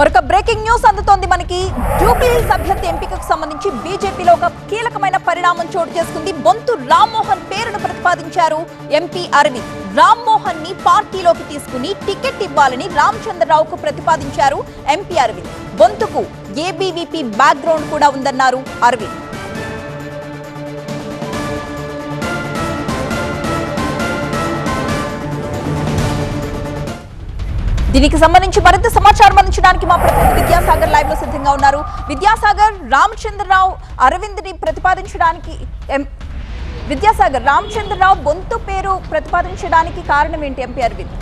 మరొక breaking news అందుతోంది మనకి. జూబ్లీ అభ్యర్థి ఎంపికకు సంబంధించి బీజేపీలో ఒక కీలకమైన పరిణామం చోటు చేసుకుంది. బొంతు రామ్మోహన్ పేరును ప్రతిపాదించారు ఎంపీ అరవింద్. రామ్మోహన్ని పార్టీలోకి తీసుకుని టికెట్ ఇవ్వాలని రామచంద్రరావుకు ప్రతిపాదించారు ఎంపీ అరవింద్. బొంతుకు ఏబీవీపీ బ్యాక్గ్రౌండ్ కూడా ఉందన్నారు అరవింద్. దీనికి సంబంధించి మరింత సమాచారం అందించడానికి మా ప్రతినిధి విద్యాసాగర్ లైవ్లో సిద్ధంగా ఉన్నారు. విద్యాసాగర్ రామచంద్రరావు అరవింద్ని ప్రతిపాదించడానికి ఎం- విద్యాసాగర్ రామచంద్రరావు బొంతు పేరు ప్రతిపాదించడానికి కారణం ఏంటి ఎంపీ అరవింద్?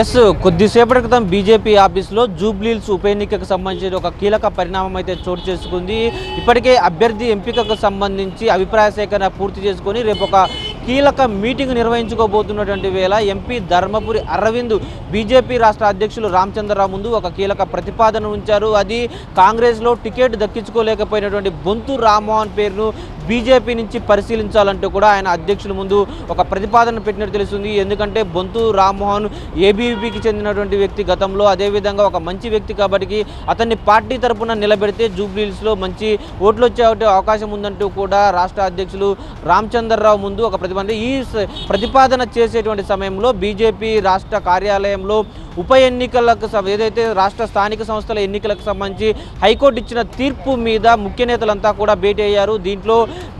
ఎస్ కొద్దిసేపటి క్రితం బీజేపీ ఆఫీస్లో జూబ్లీల్స్ ఉప ఎన్నికకు సంబంధించిన ఒక కీలక పరిణామం అయితే చోటు చేసుకుంది. ఇప్పటికే అభ్యర్థి ఎంపికకు సంబంధించి అభిప్రాయ సేకరణ పూర్తి చేసుకొని రేపు ఒక కీలక మీటింగ్ నిర్వహించుకోబోతున్నటువంటి వేళ ఎంపీ ధర్మపురి అరవింద్ బీజేపీ రాష్ట్ర అధ్యక్షులు రామచంద్రరావు ముందు ఒక కీలక ప్రతిపాదన ఉంచారు. అది కాంగ్రెస్లో టికెట్ దక్కించుకోలేకపోయినటువంటి బొంతు రామ్మోహన్ పేరును బీజేపీ నుంచి పరిశీలించాలంటూ కూడా ఆయన అధ్యక్షుల ముందు ఒక ప్రతిపాదన పెట్టినట్టు తెలుస్తుంది. ఎందుకంటే బొంతు రామ్మోహన్ ఏబీవీపీకి చెందినటువంటి వ్యక్తి గతంలో అదేవిధంగా ఒక మంచి వ్యక్తి కాబట్టి అతన్ని పార్టీ తరపున నిలబెడితే జూబ్లీహిల్స్లో మంచి ఓట్లు వచ్చే అవకాశం ఉందంటూ కూడా రాష్ట్ర అధ్యక్షులు రామచంద్రరావు ముందు ఒక ప్రతిపాదన ఈ ప్రతిపాదన చేసేటువంటి సమయంలో బీజేపీ రాష్ట్ర కార్యాలయంలో ఉప ఎన్నికలకు ఏదైతే రాష్ట్ర స్థానిక సంస్థల ఎన్నికలకు సంబంధించి హైకోర్టు ఇచ్చిన తీర్పు మీద ముఖ్య నేతలంతా కూడా భేటీ అయ్యారు. దీంట్లో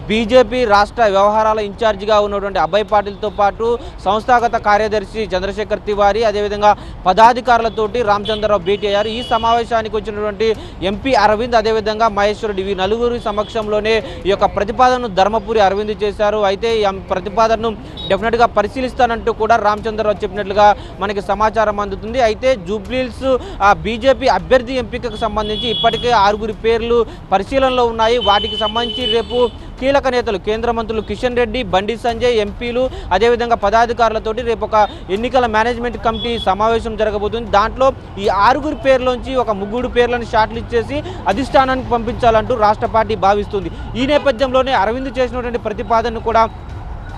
బీజేపీ రాష్ట్ర వ్యవహారాల ఇన్ఛార్జిగా ఉన్నటువంటి అభయ్ పాటిల్తో పాటు సంస్థాగత కార్యదర్శి చంద్రశేఖర్ తివారీ అదేవిధంగా పదాధికారులతోటి రామచంద్రరావు భేటీ అయ్యారు. ఈ సమావేశానికి వచ్చినటువంటి ఎంపీ అరవింద్ అదేవిధంగా మహేశ్వరుడు ఈ నలుగురి సమక్షంలోనే ఈ యొక్క ప్రతిపాదనను ధర్మపురి అరవింద్ చేశారు. అయితే ఈ ప్రతిపాదనను డెఫినెట్గా పరిశీలిస్తానంటూ కూడా రామచంద్రరావు చెప్పినట్లుగా మనకి సమాచారం అందుతుంది. అయితే జూబ్లీల్స్ ఆ బీజేపీ అభ్యర్థి ఎంపికకు సంబంధించి ఇప్పటికే ఆరుగురి పేర్లు పరిశీలనలో ఉన్నాయి. వాటికి సంబంధించి రేపు కీలక నేతలు కేంద్ర మంత్రులు కిషన్ రెడ్డి బండి సంజయ్ ఎంపీలు అదేవిధంగా పదాధికారులతోటి రేపు ఒక ఎన్నికల మేనేజ్మెంట్ కమిటీ సమావేశం జరగబోతుంది. దాంట్లో ఈ ఆరుగురి పేర్లోంచి ఒక ముగ్గురు పేర్లను షార్ట్ లిస్ట్ చేసి అధిష్టానానికి పంపించాలంటూ రాష్ట్ర పార్టీ భావిస్తుంది. ఈ నేపథ్యంలోనే అరవింద్ చేసినటువంటి ప్రతిపాదనను కూడా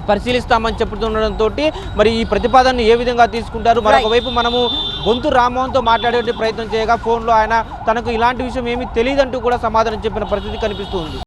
పరిశీలిస్తామని చెప్తుండడంతో మరి ఈ ప్రతిపాదనను ఏ విధంగా తీసుకుంటారు? మరొక వైపు మనము గొంతు రామ్మోహన్తో మాట్లాడే ప్రయత్నం చేయగా ఫోన్లో ఆయన తనకు ఇలాంటి విషయం ఏమీ తెలియదంటూ కూడా సమాధానం చెప్పిన పరిస్థితి కనిపిస్తుంది